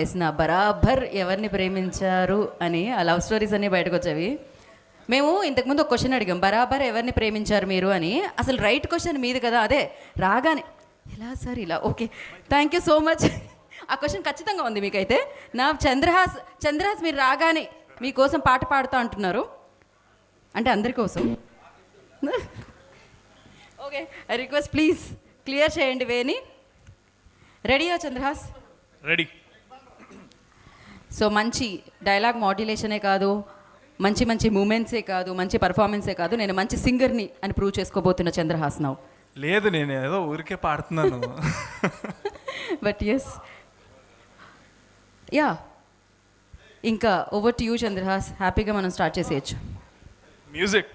చేసిన బరాబర్ ఎవరిని ప్రేమించారు అని ఆ లవ్ స్టోరీస్ అన్నీ బయటకు వచ్చేవి మేము ఇంతకుముందు ఒక క్వశ్చన్ అడిగాం బరాబర్ ఎవరిని ప్రేమించారు మీరు? అని. అసలు రైట్ క్వశ్చన్ మీది కదా అదే రాగానే ఇలా సార్ ఇలా okay thank you so much ఆ క్వశ్చన్ ఖచ్చితంగా ఉంది మీకైతే. నా చంద్రహాస్ చంద్రహాస్ మీరు రాగానే మీకోసం పాట పాడుతా అంటున్నారు. అంటే అందరి కోసం. Okay I request please clear చేయండి వేని రెడీయా చంద్రహాస్? రెడీ సో మంచి డైలాగ్ మాడ్యులేషనే కాదు మంచి మంచి మూమెంట్సే కాదు మంచి పర్ఫార్మెన్సే కాదు నేను మంచి సింగర్ని అని ప్రూవ్ చేసుకోబోతున్న చంద్రహాస్ నౌ లేదు నేను ఏదో ఊరికే పాడుతున్నాను. బట్ ఎస్ యా ఇంకా ఓవర్ టు యూ చంద్రహాస్. హ్యాపీగా మనం స్టార్ట్ చేసేయచ్చు. మ్యూజిక్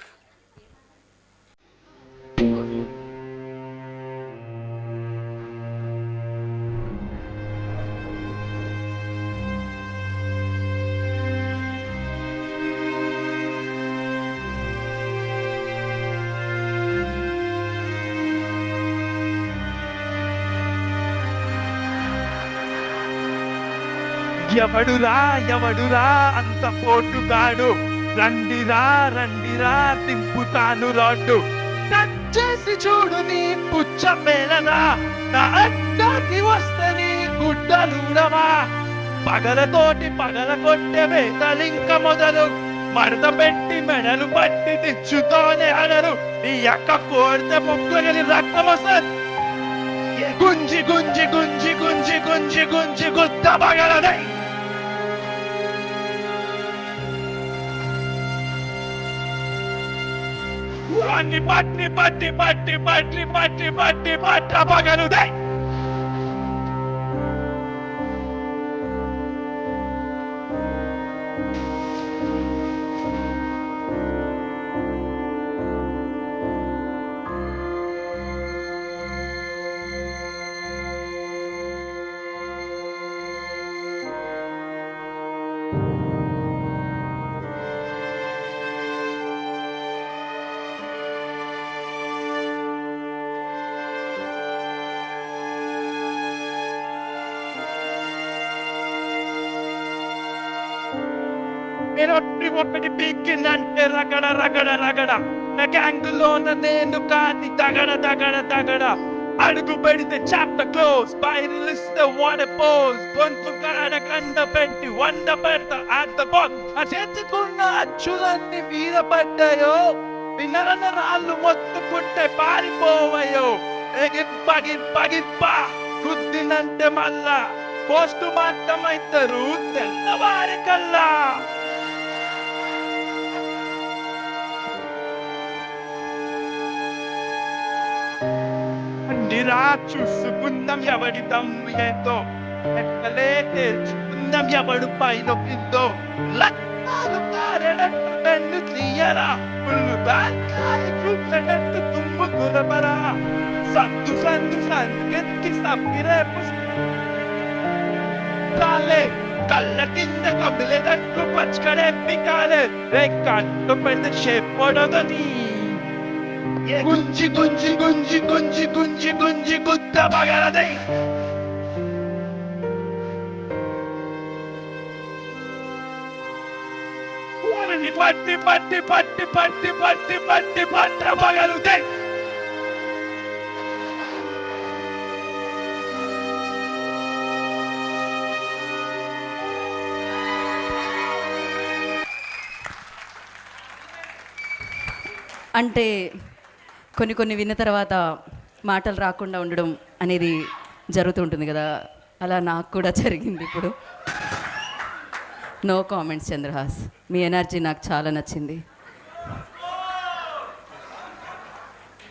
ఎవడురా ఎవడురా అంత పోటుగాడు? రండిరా రండిరా తింపుతాను రాడు టచ్ చేసి చూడు నీ పుచ్చ మేలనా నా అడ్డాకి వస్తే నీ గుడ్డలుడవా పగలతోటి పగల కొట్టే వేతలింక మొదలు మడత పెట్టి మెడలు పట్టి తెచ్చుతోనే అనరు నీ యొక్క కోరితే మొక్కగలి రక్తం వస్తుంది గుంజి గుంజి గుంజి గుంజి గుంజి గుంజి గుత్త పగలదై. వాణ్ణి పట్టి పట్టి పట్టి పట్టి పట్టి పట్టి పట్ట పగలుదై. నేను ఒట్టి ఒక్కటి పీక్కిందంటే రగడ రగడ రగడ నా గ్యాంగులోన నేను కాని దగడ దగడ దగడ అడుగు పెడితే చాప్టర్ క్లోజ్ బయలుస్తే వన్ పోజ్ గొంతు కాడ కండ పెట్టి వంద పెడతా అట్ ద బాల్ ఆ చేతికున్న అచ్చులన్నీ మీద పడ్డాయో వినరన రాళ్ళు మొత్తుకుంటే పారిపోవయో ఎగిప్ప గిప్ప గిప్ప గుద్దినంటే మళ్ళా పోస్టు మార్టం అవుతారు తెల్లవారి కల్లా నిరా చూసుకుందాం ఎవడి దమ్ము ఏందో ఎక్కలే తెలుసుకుందాం ఎవడు పైన కిందో లక్ష్మాలు కారడట్టు నన్ను తీయరా పుల్లు బాకాయ చూసినట్టు తుమ్ము కురబరా సందు సందు సంగతి సప్పిరే పుష్పాలే కళ్ళ కింద కమిలేదట్టు పచ్చకడే పికాలే రే కట్టు పెడితే చెప్పొడదని గుంజి గుంజి గుంజి గుంజి గుంజి గుంజి గుత్త పగలదై. వారిని పట్టి పట్టి పట్టి పట్టి పట్టి పట్టి పట్ట పగలుదై అంటే కొన్ని కొన్ని విన్న తర్వాత మాటలు రాకుండా ఉండడం అనేది జరుగుతుంటుంది కదా. అలా నాకు కూడా జరిగింది ఇప్పుడు. నో కామెంట్స్ చంద్రహాస్ మీ ఎనర్జీ నాకు చాలా నచ్చింది.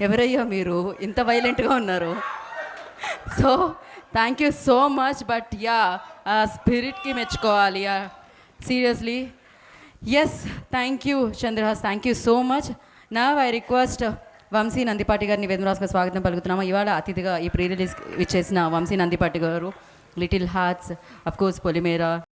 ఎవరయ్యా మీరు? ఇంత వైలెంట్గా ఉన్నారు. So thank you so much but ya ఆ స్పిరిట్కి మెచ్చుకోవాలి ya seriously yes thank you Chandrahas thank you so much నా ఐ రిక్వెస్ట్ వంశీ నందిపాటి గారిని వేదమరాజుగా స్వాగతం పలుకుతున్నాము. ఇవాళ అతిథిగా ఈ ప్రీ రిలీజ్ ఇచ్చేసిన వంశీ నందిపాటి గారు లిటిల్ హార్ట్స్ అఫ్కోర్స్ పొలిమేరా